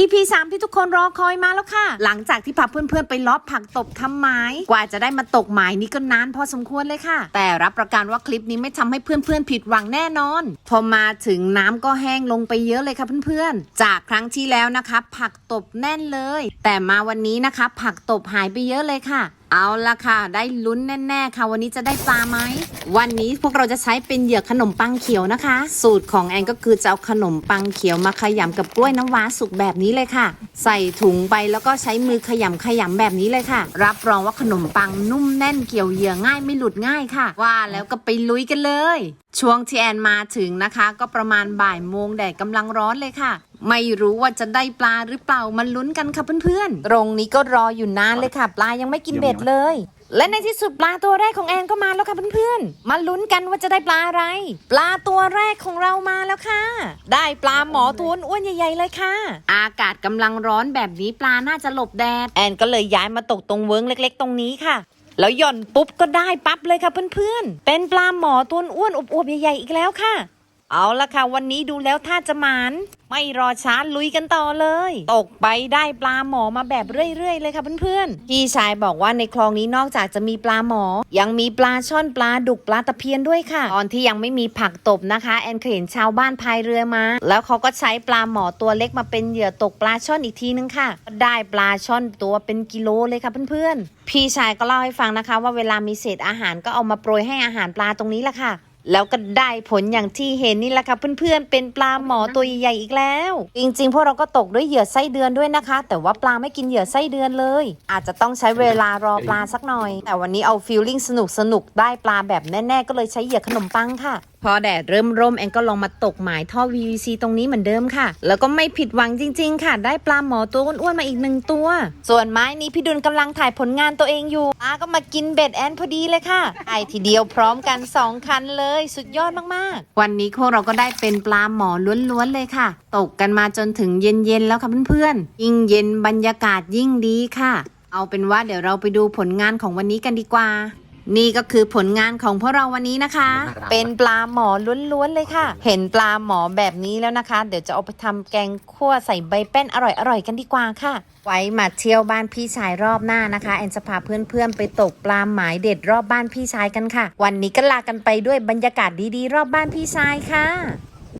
EP 3 ที่ทุกคนรอคอยมาแล้วค่ะ หลังจากที่พาเพื่อนๆ ไปลอบผักตบทำไม้กว่าจะได้มาตกหมายนี้ก็นานพอสมควรเลยค่ะ แต่รับประกันว่าคลิปนี้ไม่ทำให้เพื่อนๆ ผิดหวังแน่นอน พอมาถึงน้ำก็แห้งลงไปเยอะเลยค่ะเพื่อนๆ จากครั้งที่แล้วนะคะ ผักตบแน่นเลย แต่มาวันนี้นะคะ ผักตบหายไปเยอะเลยค่ะ เอาละค่ะ ได้ลุ้นแน่ๆค่ะ วันนี้จะได้ปลาไหม วันนี้พวกเราจะใช้เป็นเหยือกขนมปังเขียวนะคะ สูตรของแอนก็คือจะเอาขนมปังเขียวมาขยำกับกล้วยน้ำว้าสุกแบบนี้เลยค่ะ ใส่ถุงไปแล้วก็ใช้มือขยำขยำแบบนี้เลยค่ะ รับรองว่าขนมปังนุ่มแน่นเกี่ยวเหยื่อง่ายไม่หลุดง่ายค่ะ ว่าแล้วก็ไปลุยกันเลยช่วงที่แอนมาถึงนะคะ ก็ประมาณบ่ายโมงแดดกำลังร้อนเลยค่ะ ไม่รู้ว่าจะได้ปลาหรือเปล่ามาลุ้นกันค่ะเพื่อนๆตรงนี้ก็รออยู่นานเลยค่ะ ปลายังไม่กินเบ็ดเลย และในที่สุดปลาตัวแรกของแอนก็มาแล้วค่ะเพื่อนๆมาลุ้นกันว่าจะได้ปลาอะไร ปลาตัวแรกของเรามาแล้วค่ะ ได้ปลาหมอตัวอ้วนใหญ่ ๆ เลยค่ะ อากาศกำลังร้อนแบบนี้ปลาน่าจะหลบแดดแอนก็เลยย้ายมาตกตรงเวิ้งเล็ก ๆ ตรงนี้ค่ะ แล้วหย่อนปุ๊บก็ได้ปั๊บเลยค่ะเพื่อนๆ เป็นปลาหมอตัวอ้วนอวบๆใหญ่ๆอีกแล้วค่ะ เอาละค่ะ วันนี้ดูแล้วท่าจะหมาน ไม่รอช้าลุยกันต่อเลย ตกไปได้ปลาหมอมาแบบเรื่อยๆเลยค่ะเพื่อนๆพี่ชายบอกว่าในคลองนี้นอกจากจะมีปลาหมอ ยังมีปลาช่อนปลาดุกปลาตะเพียนด้วยค่ะ ตอนที่ยังไม่มีผักตบนะคะ แอนเคยเห็นชาวบ้านพายเรือมา แล้วเขาก็ใช้ปลาหมอตัวเล็กมาเป็นเหยื่อตกปลาช่อนอีกทีนึงค่ะ ได้ปลาช่อนตัวเป็นกิโลเลยค่ะเพื่อนๆพี่ชายก็เล่าให้ฟังนะคะ ว่าเวลามีเศษอาหารก็เอามาโปรยให้อาหารปลาตรงนี้แหละค่ะ แล้วก็ได้ผลอย่างที่เห็นนี่แหละค่ะเพื่อนๆ เป็นปลาหมอตัวใหญ่ๆอีกแล้ว จริงๆ พวกเราก็ตกด้วยเหยื่อไส้เดือนด้วยนะคะ แต่ว่าปลาไม่กินเหยื่อไส้เดือนเลย อาจจะต้องใช้เวลารอปลาสักหน่อย แต่วันนี้เอาฟีลลิ่งสนุกสนุกๆได้ปลาแบบแน่ๆก็เลยใช้เหยื่อขนมปังค่ะพอแดดเริ่มร่มแอนก็ลองมาตกหมายท่อ VVC ตรงนี้เหมือนเดิมค่ะ แล้วก็ไม่ผิดหวังจริง ๆ ค่ะ ได้ปลาหมอตัวอ้วนๆมาอีกหนึ่งตัว ส่วนไม้นี้พี่ดุลกำลังถ่ายผลงานตัวเองอยู่ปลาก็มากินเบ็ดแอนพอดีเลยค่ะไอทีเดียวพร้อมกัน 2 คันเลย สุดยอดมากๆ วันนี้พวกเราก็ได้เป็นปลาหมอล้วนๆเลยค่ะ ตกกันมาจนถึงเย็นๆแล้วค่ะเพื่อนๆยิ่งเย็นบรรยากาศยิ่งดีค่ะ เอาเป็นว่าเดี๋ยวเราไปดูผลงานของวันนี้กันดีกว่า นี่ก็คือผลงานของพวกเราวันนี้นะคะ เป็นปลาหมอล้วนๆเลยค่ะ เห็นปลาหมอแบบนี้แล้วนะคะ เดี๋ยวจะเอาไปทำแกงคั่วใส่ใบแป้นอร่อยๆกันดีกว่าค่ะ ไว้มาเที่ยวบ้านพี่ชายรอบหน้านะคะ แอนจะพาเพื่อนๆไปตกปลาหมายเด็ดรอบบ้านพี่ชายกันค่ะ วันนี้ก็ลากันไปด้วยบรรยากาศดีๆ รอบบ้านพี่ชายค่ะ